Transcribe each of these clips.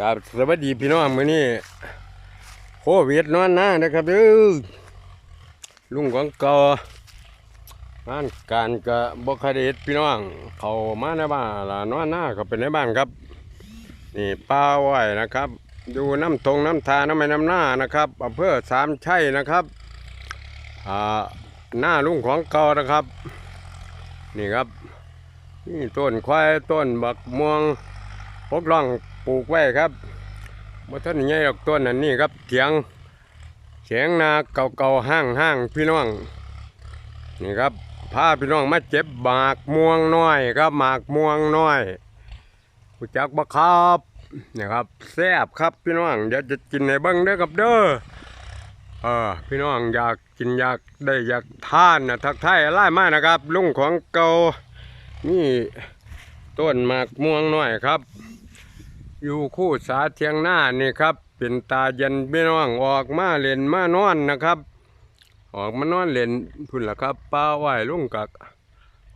กับสวัสดีพี่น้องมื้อนี้โควิดนอนหน้านะครับเด้อลุงของเก่างานการก็บ่คอยได้เฮ็ดพี่น้องเขามาในบ้านละนอนหน้าก็เป็นในบ้านครับนี่ป้าไหวนะครับอยู่น้ำทงน้ำทาน้ำแม่น้ำหน้านะครับอำเภอสามชัยนะครับอ่าหน้าลุงของเก่านะครับ นี่ครับ นี่ต้นควายต้นบักม่วงพกล่องปลูกไว้ครับบ่ท่านใหญ่ดอกต้นอันนี้ครับเถียงเถียงนาเก่าๆห้างห้างพี่น้องนี่ครับพาพี่น้องมาเจ็บหมากม่วงน้อยครับหมากม่วงน้อยผู้จักบ่ครับนี่ครับแซ่บครับพี่น้องเดี๋ยวจะกินในบิ้งเด้อครับเด้อเออพี่น้องอยากกินอยากได้อยากทานนะทักทายไล่มานะครับลุงของเก่า นี่ต้นหมากม่วงน้อยครับ อยู่คู่สาเทียงหน้านี่ครับ เป็นตาเย็นพี่น้องออกมาเล่นมานอนนะครับ ออกมานอนเล่นพุ่นละครับป้าไหวลุงกัก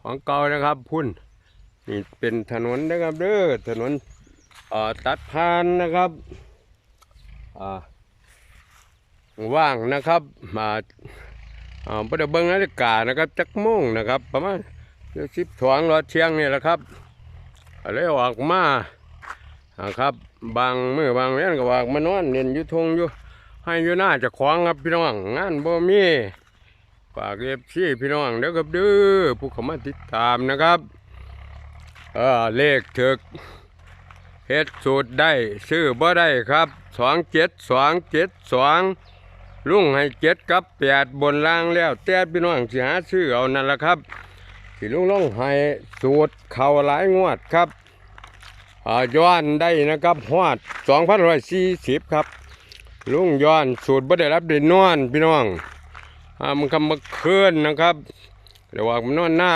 ของเก่านะครับ พุ่นนี่เป็นถนนนะครับเด้อถนนตัดพานนะครับว่างนะครับมาอ่าบ่ได้เบิ่งนาฬิกานะครับจักโมงนะครับ ประมาณ เดี๋ยวสิบถวงรอเชียงนี่แหละครับอะไรออกมาครับ บางมือบางเว้นก็ออกมานอนเล่นอยู่ทงอยู่ให้อยู่หน้าจะขวางครับพี่น้องงานบ่มีฝากเอฟซีพี่น้องเด้อครับเด้อผู้เข้ามาติดตามนะครับเออเลขถึกเฮ็ดสูตรได้ซื้อบ่ได้ครับสองเจ็ดสองเจ็ดสองลุงให้เจ็ดกับแปดบนล่างแล้วแต่พี่น้องสิหาซื้อเอานั่นแหละครับ ที่ลุงลงให้สูตรเข่าหลายงวดครับย้อนได้นะครับฮอด2,140ครับ ลุงย้อนสูตรบ่ได้รับได้นอนพี่น้องอามันคำมาเคลื่อนนะครับเรียกว่ามันนอนหน้า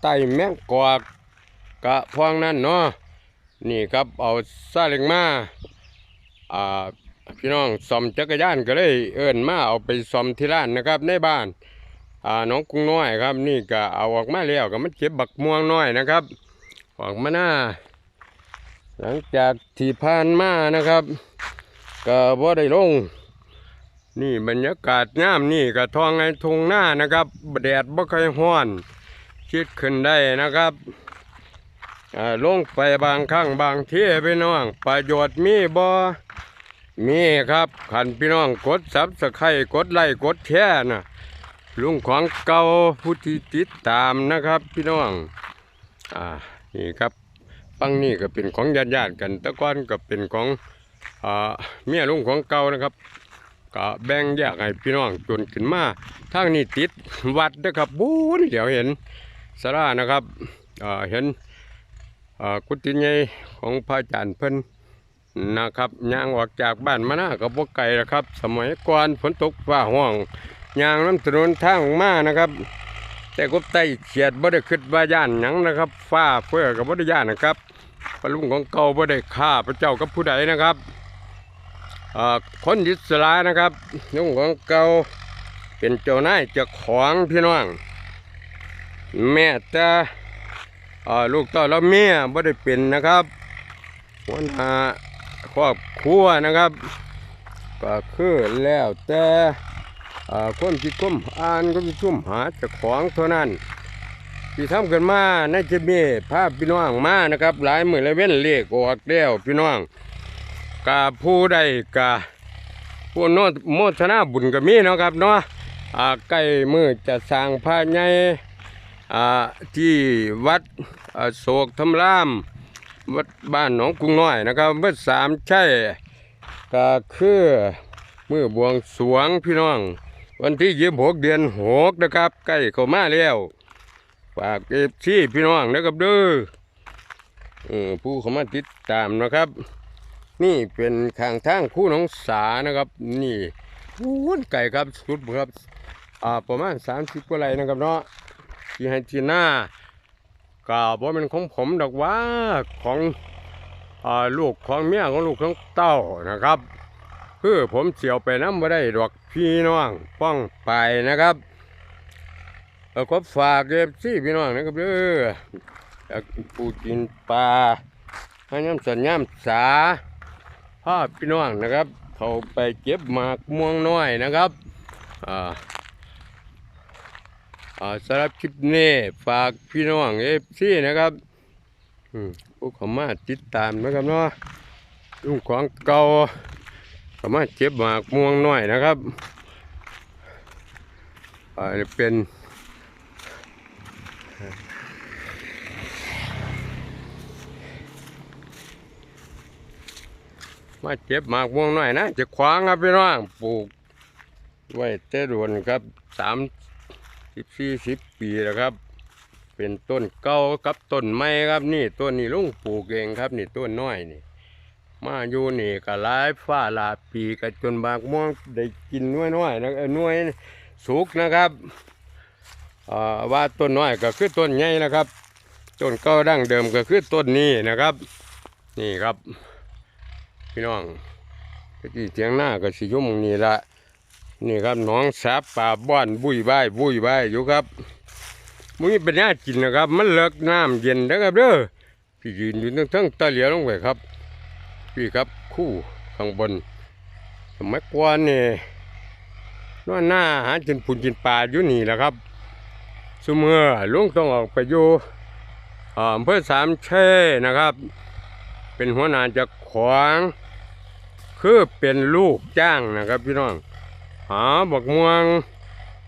ไตแมงกอกกะพวงนั้นเนาะนี่ครับเอาซาเล็งมาพี่น้องซ่อมจักรยานก็เลยเอิ้นมาเอาไปซ่อมที่ร้านนะครับในบ้าน อ่าน้องกุ้งน้อยครับ นี่ก็เอาออกมาแล้วก็มันเก็บบักม่วงน้อยนะครับ ออกมาหน้า หลังจากที่ผ่านมานะครับ ก็บ่ได้ลง นี่บรรยากาศงามนี่ก็ทองไงทงหน้านะครับแดดบ่ค่อยร้อนคิดขึ้นได้นะครับลงไปบางครั้งบางที่พี่น้อง ประโยชน์มีบ่มีครับขันพี่น้องกดซับสไครกดไลค์กดแชร์นะ ลุงของเก่าผู้ที่ติดตามนะครับ พี่น้องอ่านี่ครับปังนี่ก็เป็นของญาติญาติๆกันตะก้อนก็เป็นของอ่าเมียลุงของเก่านะครับก็แบ่งแยกให้พี่น้องจนขึ้นมาทางนี้ติดวัดนะครับบูนเดี๋ยวเห็นสารานะครับอ่าเห็นอ่ากุฏิใหญ่ของพระอาจารย์เพิ่นนะครับย่างออกจากบ้านมานากับพวกไก่นะครับ สมัยก่อนฝนตกฟ้าห้อง ยางน้ำถนนทางมานะครับ แต่กบไตเฉียดบ่ได้ขึ้นว่าย่านหยังนะครับฟ้าเฟื่อกับบ่ได้ย่านนะครับพระลุงของเก่าบ่ได้ฆ่าพระเจ้ากับผู้ใดนะครับคนอิสลานะครับลุงของเก่าเป็นเจ้านายเจ้าของพี่น้อง แม่แต่อ่าลูกต่อแล้วเมียบ่ได้เป็นนะครับหัวหน้าครอบครัวนะครับ ก็คือแล้วแต่ อ่าความคิดความอ่านความคิดความหาจากของเท่านั้นที่ทำกันมาในจะมีภาพพี่น้องมานะครับ หลายหมือหลายเว้นเลขออกแล้วพี่น้องกาผู้ใดกาผู้โนตโมทนาบุญก็มีนะครับเนาะอ่าใกล้มือจะสร้างพระใหญ่อ่าที่วัดโศกธรรมรามวัดบ้านหนองกรุงน้อยนะครับวัดสามใช่ก็คือมือบวงสวงพี่น้อง วันที่ยี่หกเดือนหกนะครับ ใกล้เข้ามาแล้วฝากเอฟซีพี่น้องนะครับเด้อผู้เข้ามาติดตามนะครับ นี่เป็นข้างทางคู่น้องสานะครับ นี่พูนไก่ครับสุดครับอ่าประมาณสามสิบกว่าไรนะครับเนาะที่ให้ที่หน้าก็บ่เป็นของผมดอกว่าของอ่าลูกของเมียของลูกของเต้านะครับ คือผมเสียวไปน้ำบ่ได้ดอกพี่น้องป้องไปนะครับเออก็ฝากเก็บซี่พี่น้องนะครับเด้ออยากกินปูกินปลาให้น้ำสัญญามสาพ่อพี่น้องนะครับ เขาไปเก็บหมากม่วงน้อยนะครับอ่าอ่าสำหรับคลิปนี้ฝากพี่น้องเอฟซีนะครับอืมพวกเขามาติดตามนะครับเนาะลุงของเก่า เขามาเก็บหมากม่วงหน้อยนะครับอ่านี่เป็นมาเก็บหมากม่วงหน่อยนะจะขวางครับพี่น้องปลูก ไว้เต้ดวนครับสามสิบสี่สิบปีแล้วครับ เป็นต้นเก่ากับต้นไม้ครับนี่ต้นนี้ลุงปลูกเองครับ นี่ต้นน้อยนี่ มาอยู่นี่ก็หลายฟ้าหลาปีก็จนหมากม่วงได้กินน้อยๆนะเออน้อยสุกนะครับว่าต้นน้อยก็คือต้นใหญ่นะครับต้นก่าดั้งเดิมก็คือต้นนี้นะครับ นี่ครับ พี่น้องตะกี้เทียงหน้าก็สิยุ่มงนี่ละนี่ครับน้องสาป่าบ้านบุยใบบุยใบอยู่ครับมึงเป็นน่ากินนะครับ มันเลิกน้ำเย็นนะครับเด้อพี่ยืนอยู่ทั้งทั้งตะเหลียวลงไปครับ พี่ครับคู่ข้างบนสมัยก่อนนี่นอนหน้าหากินปุ่นกินปลาอยู่นี่แหละครับสมเมื่อลุงต้องออกไปอยู่อำเภอสามเช่นะครับ เป็นหัวหน้าจะขวางคือเป็นลูกจ้างนะครับพี่น้องหาบักม่วง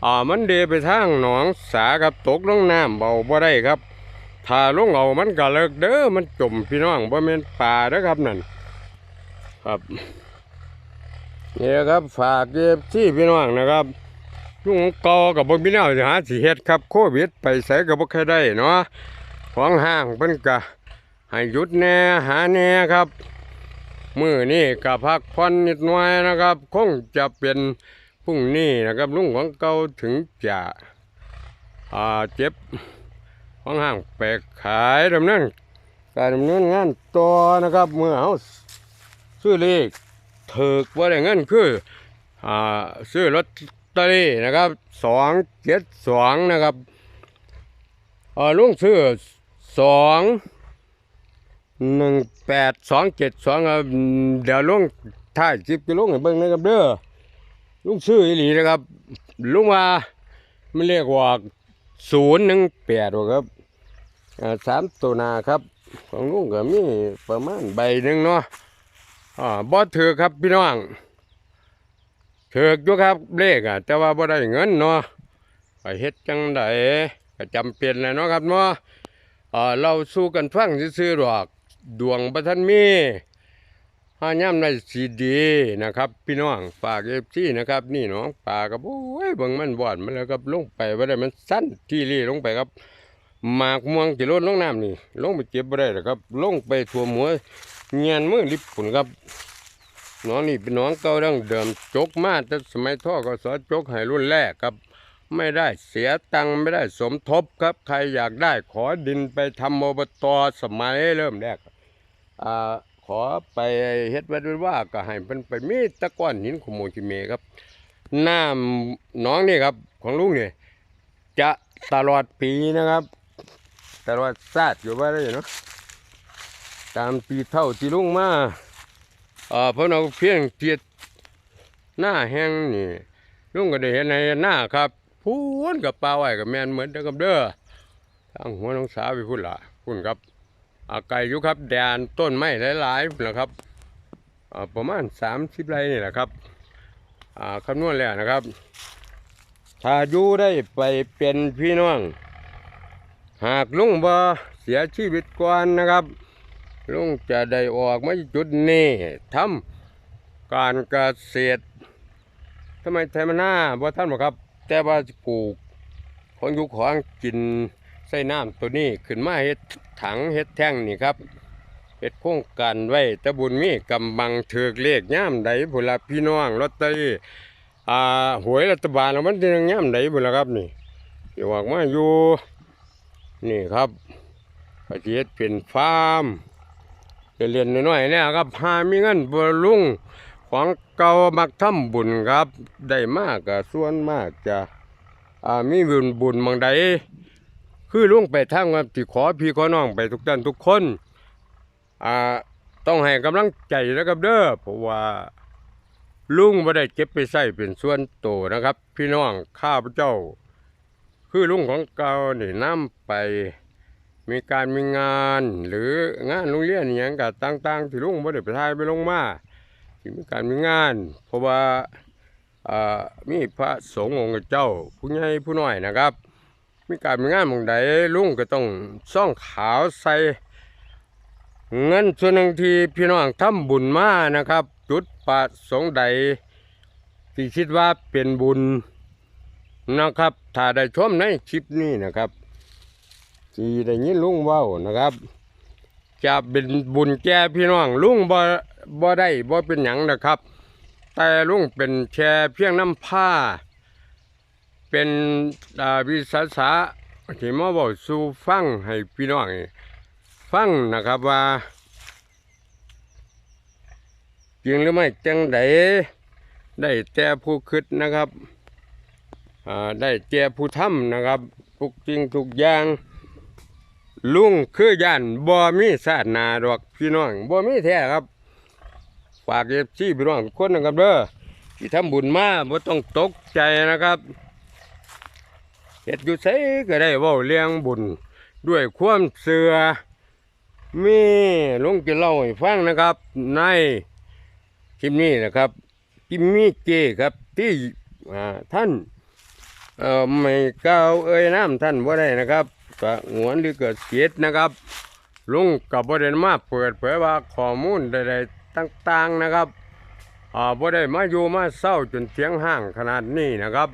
อ่ามันเดไปทางหนองสากับตกลงน้ำเบาบ่ได้ครับ ถ้าลงเอามันก็เลิกเด้อมันจมพี่น้องบ่แม่นป่าเด้อครับนั่น ครับนี่ครับฝากเก็บที่พี่น้องนะครับลุงกอกับบ่มีแนวสิหาสิเฮ็ดครับโควิดไปใส่ก็บ่เคยได้เนาะของห้างเพิ่นก็ให้หยุดแน่หาแน่ครับ มือนี่ก็พักผ่อนนิดหน่อยนะครับ คงจะเป็นพรุ่งนี้นะครับลุงของเก่าถึงจะอ่าเจ็บของห้างแปลกขายดำเนินการดำเนินงานต่อนะครับเมื่อเขา ซื้อเลขถือว่าได้เงินคืออ่าซื้อลอตเตอรี่นะครับสองเจ็ดสองนะครับอ่าลุงซื้อสองหนึ่งแปดสองเจ็ดสองเดี๋ยวลุงถ่ายคลิปจะลุงให้เบิ่งนะครับเด้อลุงซื้ออีหลีนะครับลุงว่ามันเรียกว่าศูนย์หนึ่งแปดครับสามตัวนาครับของลุงก็มีประมาณใบหนึ่งเนาะ อ่าบ่ถือครับพี่น้องถืออยู่ครับเลขอะ แต่ว่าบ่ได้เงินเนาะไปเฮ็ดจังไดก็จำเป็นแหละเนาะครับเนาะอ่าเราสู้กันฟังซื่อๆหรอกดวงประทันมีห้าย่ำในสีดีนะครับ พี่น้องฝากเอฟซีนะครับ นี่น้องป่ากับโอ้ยบิ่งมันบอดมันแล้วครับลงไปว่าได้มันสั้นที่รีลงไปครับหมากม่วงจะลดลงน้ำนี่ลงไปเก็บบ่ได้หรอครับลงไปทั่วหัว เงียนมือลิบปุ่นครับน้องนี่เป็นน้องเก่าดั้งเดิมจกมาแต่สมัยท่อก็สอจกให้รุ่นแรกครับ ไม่ได้เสียตังค์ไม่ได้สมทบครับ ใครอยากได้ขอดินไปทำอบตสมัยเริ่มแรกอ่าขอไปเฮ็ดไว้ด้วยว่าก็ให้เพิ่นไปมีตะก้อนหินขโมยกิเมครับน้ำน้องนี่ครับของลุงนี่จะตลอดปีนะครับ ตลอดชาติอยู่ว่าได้เนาะ ตามปีเท่าที่ลุงมาเออพิ่นเอาเพียงเทียดหน้าแห้งนี่ลุงก็ได้เห็นในหน้าครับพูนกับปลาไหวกับแมนเหมือนเดิมกับเด้อทางหัวน้องสาวไปพุ่นละพุ่นครับอาไก่ยู่ครับแดนต้นไม้หลายๆนะครับประมาณสามสิบไร่นี่แหละครับคำนวณแล้วนะครับ ถ้าอยู่ได้ไปเป็นพี่น้อง หากลุงบ่เสียชีวิตก่อนนะครับ ลุงจะได้ออกมาจุดนี้ทำการเกษตรทำไมไทยมันหน้าบ่ท่านบอกครับ แต่ว่าปลูกของอยู่ของกินใส่น้ำตัวนี้ขึ้นมาเฮ็ดถังเฮ็ดแท่งนี่ครับเฮ็ดโครงการไว้ตะบุญมีกำบังเถือกเลขย่ามใดพุ่นละพี่น้องลอตเตอรี่อ่าหวยรัฐบาลมันจะย่ามใดพุ่นละครับนี่ที่ออกมาอยู่นี่ครับก็สิเฮ็ดเป็นฟาร์ม เรียนน้อยๆเนี่ยครับหามีเงินบ่ลุงของเก่ามักทำบุญครับ ได้มากก็ส่วนมากจะอ่ามีบุญบุญบางใดคือลุงไปทางว่าที่ขอพี่ขอน้องไปทุกท่านทุกคนอ่าต้องให้กำลังใจนะครับเด้อเพราะว่าลุงบ่ได้เก็บไปใส่เป็นส่วนโตวนะครับ พี่น้องข้าพเจ้า คือลุงของเก่านี่นํไป มีการมีงาน หรืองานโรงเรียนอย่างกับต่างๆที่ลุงบ่ได้ไปทายไปลงมาที่มีการมีงาน เพราะว่าอ่ามีพระสงฆ์องค์เจ้า ผู้ใหญ่ผู้น้อยนะครับ มีการมีงานมองใดลุงก็ต้องซ่องขาวใส่เงินส่วนหนึ่งที่พี่น้องทำบุญมานะครับ จุดประสงค์ใดที่คิดว่าเป็นบุญนะครับ ถ้าได้ชมในคลิปนี้นะครับ ที่ได้ยินลุงเว้านะครับ จะเป็นบุญแก่พี่น้องลุงบ่บ่ได้บ่เป็นหยังนะครับ แต่ลุงเป็นแค่เพียงน้ำผ้า เป็นอาวิสาสะที่มาบอกสู่ฟังให้พี่น้องฟังนะครับว่าจริงหรือไม่จังใดได้แต่ผู้คิดนะครับได้แต่ผู้ทำนะครับทุกจริงทุกอย่าง ลุงคือย่านบ่มีศาสนาดอกพี่น้องบ่มีแท้ครับ ฝากเอฟซีพี่น้องทุกคนนะครับเด้อที่ทำบุญมาบ่ต้องตกใจนะครับเฮ็ดอยู่ไสก็ได้เว้าเรื่องบุญ ด้วยความเสือมีลุงจะเล่าให้ฟังนะครับ ในคลิปนี้นะครับกิมมี่เจครับที่ท่านเอ่อไม่กล่าวเอ่ยน้ำท่านบ่าได้นะครับ ก็หวนหรือเกิดเสียนะครับลุงกับบ่ได้มาเปิดเผยว่าข้อมูลใดๆต่างๆนะครับอ่าบ่ได้มาอยู่มาเศร้าจนเสียงห้างขนาดนี้นะครับ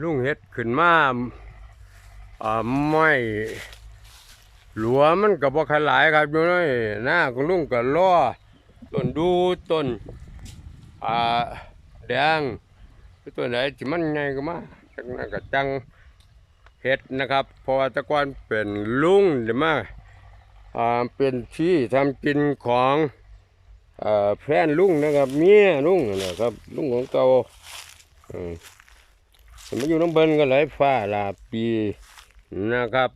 ลุงเฮ็ดขึ้นมาอ่าไม่หลัวมันก็บ่ขลายครับอยู่ในหน้าของลุงก็ล้อต้นดูต้นอ่าแดงต้นไหนที่มันใหญ่ก็มาจากนั้นก็จัง เฮ็ดนะครับเพราะว่าตะกอนเป็นลุงเดี๋ยวมาอ่าเป็นที่ทำกินของอ่อแฟนลุงนะครับ เมียลุงนะครับลุงของเก่าอืมสมัยอยู่น้ำเบิ้นก็หลายฟ้าลาปีนะครับ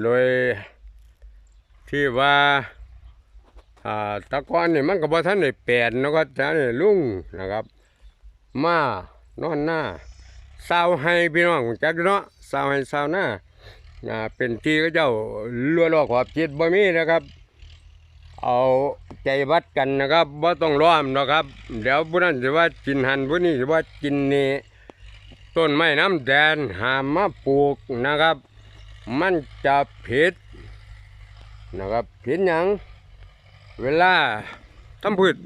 โดยที่ว่าอ่าตะกอนนี่มันก็บ่ทันได้แปลนเนาะครับท่านนี่ยลุงนะครับ มานอนหน้า สาวให้พี่น้องจักเนาะสาวให้สาวหน้าเป็นที่ก็เจ้าลัวลอขอบจิตบ่มีนะครับ เอาใจวัดกันนะครับบ่ต้องร้อมนะครับ เดี๋ยวผู้นั้นสิว่ากินหันผู้นี้สิว่ากินนี่ต้นไม้น้ำแดนหามมาปลูกนะครับ มันจะผิดนะครับผิดหยังเวลาทำพืช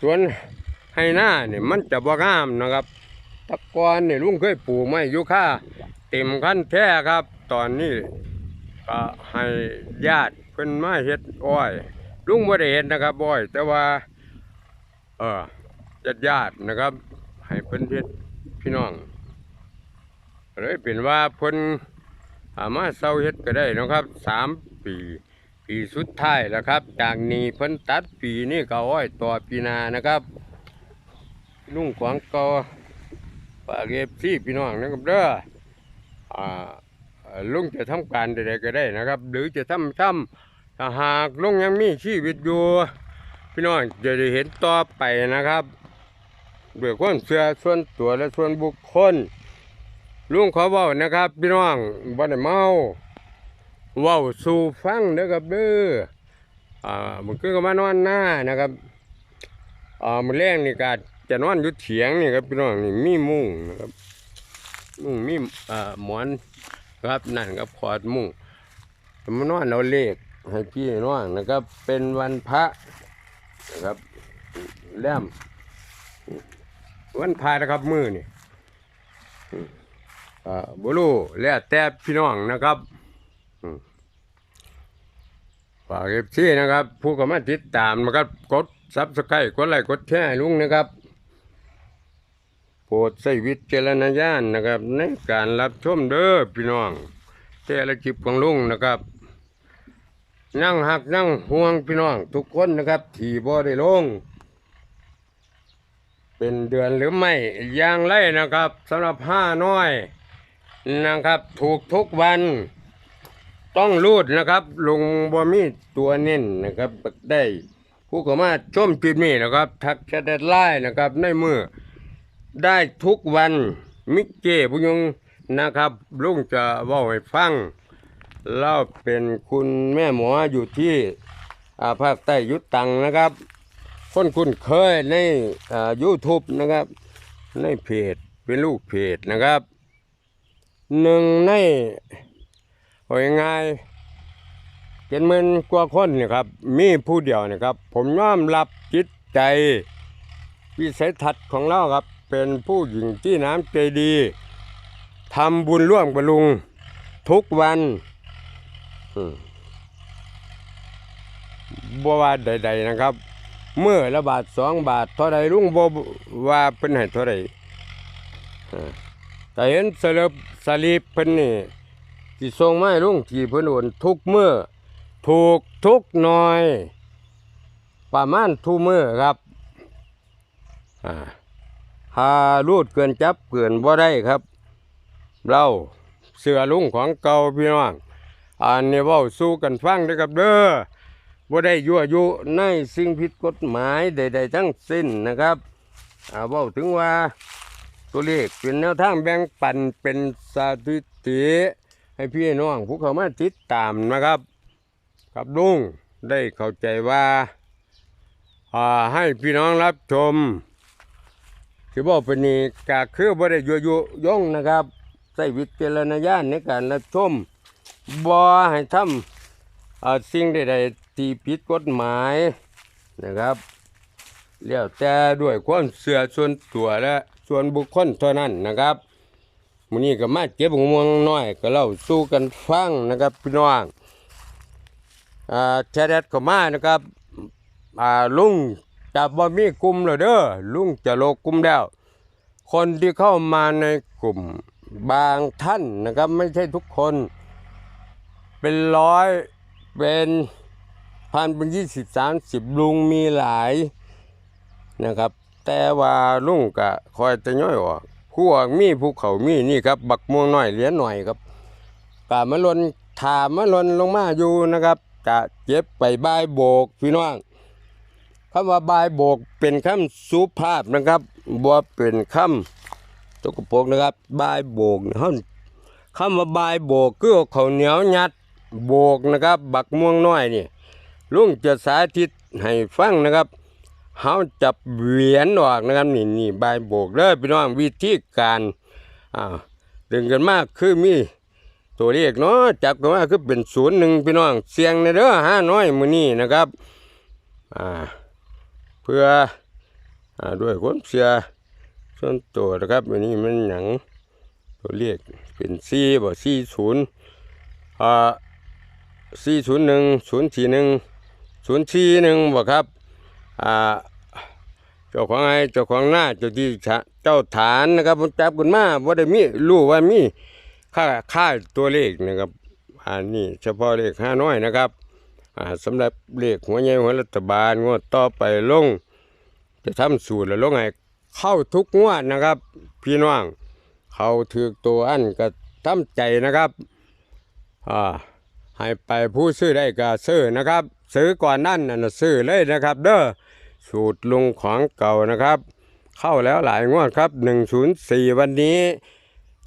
สวนให้หน้าเนี่ยมันจะบ่งามนะครับ ตะกอนนี่ลุงเคยปลูกไม้ยูค่าเต็มขั้นแท้ครับ ตอนนี้ก็ให้ญาติเพิ่นมาเฮ็ดอ้อยลุงบ่ได้เฮ็ดนะครับอ้อย แต่ว่า เออญาติญาตินะครับ ให้เพิ่นเฮ็ดพี่น้องเลยเป็นว่าเพิ่นสามารถเซาเฮ็ดก็ได้นะครับสามปีปีสุดท้ายแล้วครับ จากนี้เพิ่นตัดปีนี้ก็อ้อยต่อปีนานะครับลุงขวางกอ ฝากเอฟซีพี่น้องนะครับเด้ออ่าลุงจะทำการใดๆก็ได้นะครับ หรือจะทำทำถ้าหากลุงยังมีชีวิตอยู่พี่น้องจะได้เห็นต่อไปนะครับด้วยความเชื่อส่วนตัวและส่วนบุคคลลุงขอเว้านะครับ พี่น้องบ่ได้เมาเว้าสู่ฟังเด้อครับเด้ออ่ามันคือก็มานอนหน้านะครับอ่ามื้อแรงนี่ก็ จะนอนอยู่เถียงนี่ครับพี่น้องนี่มีมุ้งนะครับ มุ้งมีอ่าหมอนครับนั่นครับขอดมุ้งมานอนเอาเลขให้พี่น้องนะครับ เป็นวันพระนะครับแล้มวันพระนะครับมือนี่อ่าบุรูแล้วแต่พี่น้องนะครับฝากเอฟซีนะครับ ผู้ก็มาติดตามนะครับ กดซับสไครต์กดไลค์กดแชร์ลุงนะครับ โปรดใช้วิจารณญาณนะครับ ในการรับชมเด้อพี่น้อง แต่ละคลิปของลุงนะครับ นั่งหักนั่งห่วงพี่น้อง ทุกคนนะครับ ที่บ่ได้ลง เป็นเดือนหรือไม่อย่างไรนะครับสำหรับห้าน้อยนะครับ ถูกทุกวันต้องรูดนะครับลงบ่มีตัวเน้นนะครับได้ผู้เข้ามาชมคลิปนี้นะครับ ทักแชทไลน์นะครับ ในมือ ได้ทุกวันมิกเก้ผู้ยงนะครับ ลุงจะว่าให้ฟังเราเป็นคุณแม่หมออยู่ที่อาภาคใต้ยุตตังนะครับ คนคุณเคยในอ่า YouTube นะครับ ในเพจเป็นลูกเพจนะครับหนึ่งในเอาง่ายเป็นหมื่นกว่าคนนี่ครับ มีผู้เดียวนะครับ ผมยอมรับจิตใจวิสัยทัศน์ของเราครับ เป็นผู้หญิงที่น้ำใจดีทำบุญร่วมกับลุงทุกวันบว่าใด ๆนะครับ เมื่อละบาทสองบาทเท่าใดลุงบ่ว่าเป็นให้เท่าใดอ่าแต่เห็นสลิปสลิปเพิ่นนี่ที่ส่งไม้ลุงที่เพิ่นโอนทุกเมื้อถูกทุกหน่อย ประมาณทุกมื้อครับ อ่า หารูดเกินจับเกินบ่ได้ครับ เราเสือลุงของเก่าพี่น้องอันนี้เว้าสู้กันฟังเด้อครับเด้อบ่ได้ยั่วยุในสิ่งผิดกฎหมายใด ๆ ทั้งสิ้นนะครับอาว้าถึงว่าตัวเลขเป็นแนวทางแบ่งปันเป็นสถิติ ให้พี่น้องผู้เข้ามาติดตามนะครับ ครับลุงได้เข้าใจว่าอ่าให้พี่น้องรับชม ที่บอกเป็นนี้ก็คือบ่ได้ยั่วยุยงนะครับใช้วิจารณญาณในการรับชมบ่ให้ทำเอ่อสิ่งใดๆที่ผิดกฎหมายนะครับแล้วแต่ด้วยความเสื่อส่วนตัวและส่วนบุคคลเท่านั้นนะครับมื้อนี้ก็มาเก็บงวงน้อยก็เล่าสู้กันฟังนะครับพี่น้องอ่าแชร์แดดก็มานะครับอ่าลุง จะบ่มีกลุ่มแล้วเด้อลุงจะโลกกลุ่มแล้ว คนที่เข้ามาในกลุ่มบางท่านนะครับ ไม่ใช่ทุกคน เป็นร้อยเป็นพันเป็นยี่สิบสามสิบลุงมีหลายนะครับ แต่ว่าลุงกะคอยจะย่อยออกผู้ออกมีภูเขามีนี่ครับ บักม่วงหน้อยเหรียญหน่อยครับกะมะลนถามมะลนลงมาอยู่นะครับกะเจ็บไปบายโบกพี่น้อง คำว่าบายโบกเป็นคำสุภาพนะครับบ่เป็นคำตกโปกนะครับบายโบกเฮาคำว่าบายโบกคือเข้าวเหนียวยัดโบกนะครับ บักม่วงน้อยนี่ลุงจะสาธิตให้ฟังนะครับเฮาจับเหวียนออกนะครับนี่นี่บายโบกเลยพี่น้องวิธีการอ่าดึงกันมากคือมีตัวเลขเนาะจับกันมาคือเป็นศูนย์หนึ่งพี่น้องเสียงในเด้อห้าน้อยมือนี้นะครับ อ่า เพื่ออด้วยความเสียส่วนตัวนะครับอันนี้มันหยังตัวเลขเป็นสี่บ่สี่ศูนย์อ่าสี่ศูนย์หนึ่งศูนย์สี่หนึ่งศูนย์สี่หนึ่งบ่ครับอ่าเจ้าของไอ้เจ้าของหน้าเจ้าที่เจ้าฐานนะครับผมจับกันมาว่าได้มีรู้ว่ามีค่าค่าตัวเลขนะครับ อันนี้เฉพาะเลขห้าน้อยนะครับ สำหรับเลขหัวใหญ่หัวรัฐบาลงวดต่อไปลง จะทำสูตรแล้วลงให้เข้าทุกงวดนะครับ พี่น้องเขาถือตัวอันก็ทำใจนะครับอ่าให้ไปผู้ซื้อได้ก็ซื้อนะครับ ซื้อก่อนนั่นน่ะซื้อเลยนะครับ เด้อสูตรลุงของเก่านะครับ เข้าแล้วหลายงวดครับ 104 วันนี้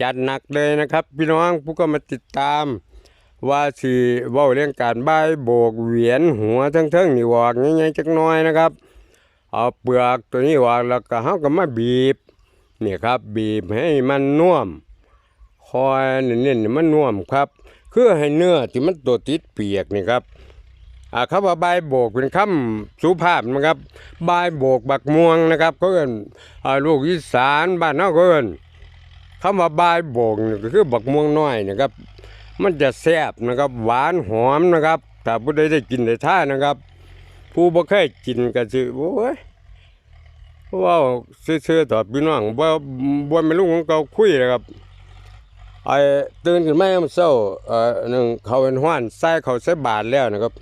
จัดหนักเลยนะครับ พี่น้องผู้ก็มาติดตาม ว่าสิเว้าเรื่องการใบโบกเหวียนหัวทั้งเทิงๆนี่วอกง่ายๆจักน้อยนะครับ เอาเปลือกตัวนี้วางแล้วก็เฮาก็มาบีบนี่ครับบีบให้มันน่วม คอยเน้นๆมันน่วมครับคือให้เนื้อที่มันตัวติดเปียกนี่ครับอ่าคำว่าใบโบกเป็นคำสุภาพนะครับใบโบกบักม่วงนะครับก็เอินอ่าลูกอีสานบ้านเฮาก็เอินคำว่าใบโบกนี่ก็คือบักม่วงน้อยนะครับ มันจะแซ่บนะครับ หวานหอมนะครับถ้าผู้ใดได้กินได้ท่านนะครับ ผู้บ่เคยกินก็สิโอ้ยว้าซื่อๆต่อพี่น้องบ่บ่แม่นลุงของเก่าคุยนะครับไอ้ตื่นขึ้นมาเมื่อเช้าเอ่อหนึ่งเขาเป็นห้านใส่เขาใส่บาทแล้วนะครับ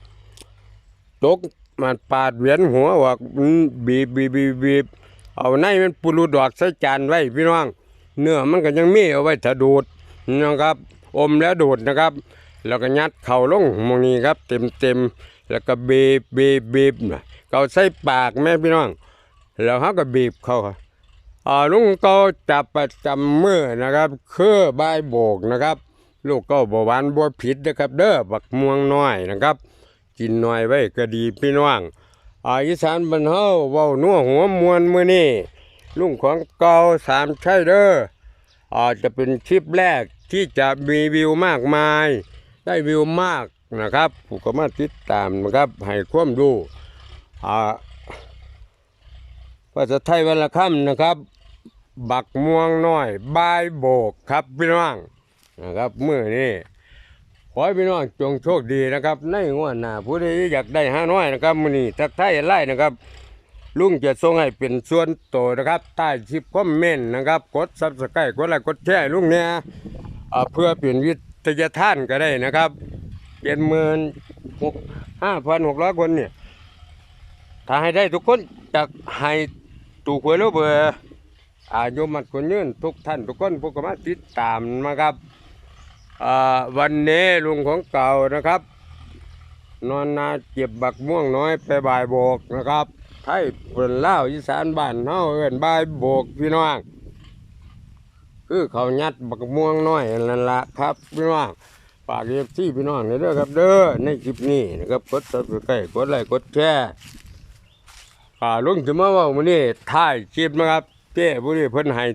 ตกมันปาดเวียนหัวว่าบีบบีบบีบบีบเอาในมันปุรุดอกใส่จานไว้พี่น้อง เนื้อมันก็ยังมีเอาไว้ถ้าดูดนะครับ อมแล้วดูดนะครับ แล้วก็ยัดเข่าลงมองนี้ครับเต็มเต็มแล้วก็บีบบีบบีบนะเขาใส่ปากแม่พี่น้อง แล้วเขาก็บีบเขาอ่าลุงก็จับประจำมือนะครับ คือบายโบกนะครับ ลูกก็บหวานบัวผิดนะครับ เด้อบักม่วงน้อยนะครับ กินน้อยไว้ก็ดีพี่น้องอาอีสานบรรเทาเว้านัวหัวมวนมือนี่ลุงของเก่าสามใช่เด้ออาจจะเป็นคลิปแรก ที่จะมีวิวมากมาย ได้วิวมากนะครับผู้ก็มาติดตามนะครับให้ความดูอ่าภาษาไทยวันละคำนะครับ บักม่วงน้อยบายโบกครับพี่น้องนะครับมือนี้ขอให้พี่น้องจงโชคดีนะครับในงวดหน้าผู้ใดอยากได้ห้าน้อยนะครับมือนี้ทักทายไล่นะครับ ลุงจะส่งให้เป็นส่วนโตวนะครับใต้คลิปคอมเมนต์นะครับ กดซับสไครต์กดไลค์กดแชร์ลุงเนี่ยอ่า เพื่อเปลี่ยนวิทยาท่านก็ได้นะครับเป็นหมื่นหกห้าพันหกร้อยคนเนี่ยถ้าให้ได้ทุกคนจะให้ตูกหวยแล้วเบอร์อายุมันคนยืนทุกท่านทุกคนพวกมาติดตามนะครับวันนี้ลุงของเก่านะครับ นอนนาเก็บบักม่วงน้อยไปบ่ายโบกนะครับไทยเปิ่นเล่าอีสานบ้านเฮาเอินบ่ายโบกพี่น้อง คือเขายัดบักม่วงน้อยนั่นละครับพี่น้องฝากเรียบที่พี่น้องเด้อครับ เด้อในคลิปนี้นะครับกดซับสไครต์กดไลค์กดแชร์อ่าลุงจะมาว่ามื้อนี้ถ่ายคลิปนะครับเจ้ผู้นี้เพิ่นให้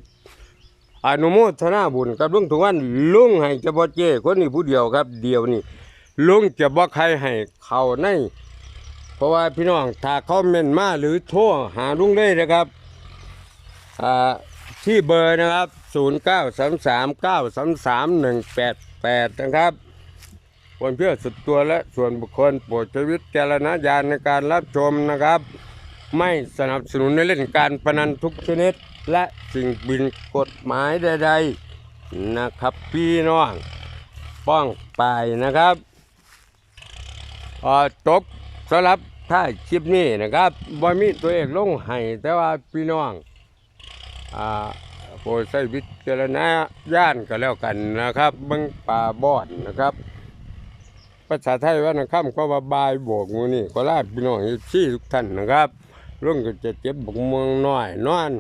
อนุโมทนาบุญกับลุงทุกวันลุงให้เฉพาะเจ้คนนี้ผู้เดียวครับ เดียวนี่ลุงจะบอกใครให้เขาในเพราะว่าพี่น้องถ้าเขาเม่นมาหรือโทรหาลุงได้นะครับอ่า ที่เบอร์นะครับ 0 9 3 3 9 3 3 1 8 8 นะครับคนเพื่อสุดตัวและส่วนบุคคลโปรดใช้วิจารณญาณในการรับชมนะครับ ไม่สนับสนุนในเล่นการพนันทุกชนิด และสิ่งบินกฎหมายใดๆนะครับพี่น้องป้องไปนะครับอจบสำหรับท้าคลิปนี้นะครับบ่มีตัวเอกลงให้แต่ว่าพี่น้อง โปรดใช้วิจารณญาณก็แล้วกันนะครับเบิ่งป่าบอนนะครับ ภาษาไทยว่านะคำก็ว่าบายโบกมือนี่ก็ลาดพี่น้องที่ทุกท่านนะครับลุงก็จะเจ็บบกเมืองน้อยนอน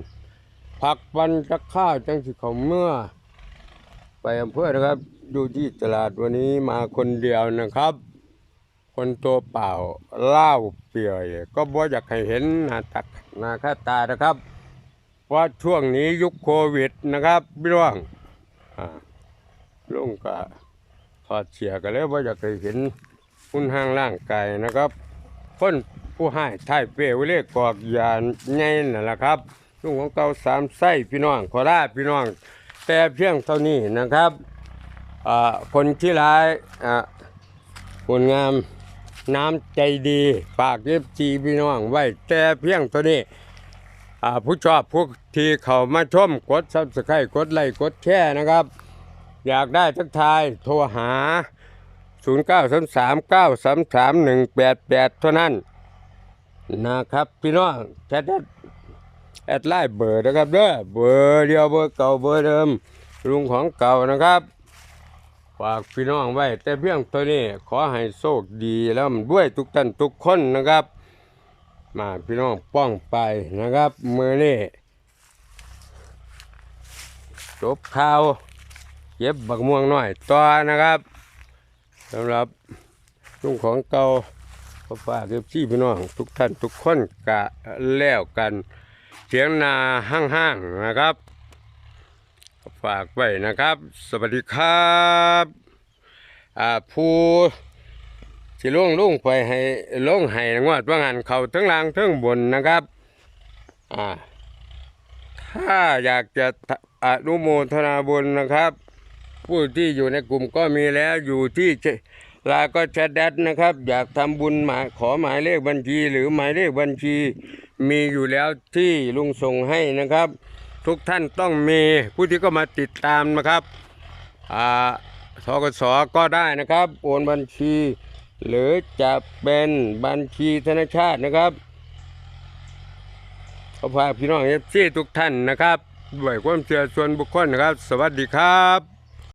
พักวันจะข้าวจังสิเขาเมื่อ ไปอำเภอนะครับอยู่ที่ตลาดวันนี้มาคนเดียวนะครับคนตัวเปล่าเล่าเปียอยก็บ่อยากให้เห็นหน้าตักหน้าค่าตานะครับ เพราะช่วงนี้ยุคโควิดนะครับพี่น้องลุงก็ถอดเสียกันแล้วบ่าอยากให้เห็นหุ่นห้างร่างกายนะครับคนผู้ให้ถ่ายเปรวเลขกอกยานไงนั่นแหละครับลุงของเก่าสามไส้พี่น้องขอลาพี่น้อง แต่เพียงเท่านี้นะครับคนที่ร้ายอ่าคนงามน้ำใจดีฝากเย็บจีพี่น้องไว้แต่เพียงเท่านี้ ผู้ชอบพวกที่เขามาชมกดซับสไครต์กดไลค์กดแชร์นะครับ อยากได้ทักทายโทรหา 0 9 3 3 9 3 3 1 8 8 เท่านั้นนะครับ พี่น้องแชทแอดไลน์เบอร์นะครับเด้อเบอร์เดียวเบอร์เก่าเบอร์เดิมลุงของเก่านะครับฝากพี่น้องไว้ แต่เพียงตัวนี้ขอให้โชคดีแล้วด้วยทุกท่านทุกคนนะครับ มาพี่น้องป้องไปนะครับมือนี้จบข่าวเก็บบักม่วงหน่อยต่อนะครับสำหรับลุงของเก่าก็ฝากเก็บที่พี่น้องทุกท่านทุกคนกะแล้วกันเสียงนาห้างๆนะครับ ฝากไว้นะครับ สวัสดีครับผู้ ที่ลุงลุงไปให้ล่งให้งวดว่างานเขาทั้งล่างทั้งบนนะครับอ่าถ้าอยากจะอนุโมทนาบุญนะครับ ผู้ที่อยู่ในกลุ่มก็มีแล้วอยู่ที่ลาก็แชทแดดนะครับ อยากทำบุญหมาขอหมายเลขบัญชี หรือหมายเลขบัญชี มีอยู่แล้วที่ลุงส่งให้นะครับ ทุกท่านต้องมีผู้ที่ก็มาติดตามนะครับอ่าทกสก็ได้นะครับ โอนบัญชี หรือจะเป็นบัญชีธนาชาตินะครับขอฝากพี่น้องเอฟซีทุกท่านนะครับด้วยความเชื่อส่วนบุคคลนะครับ สวัสดีครับ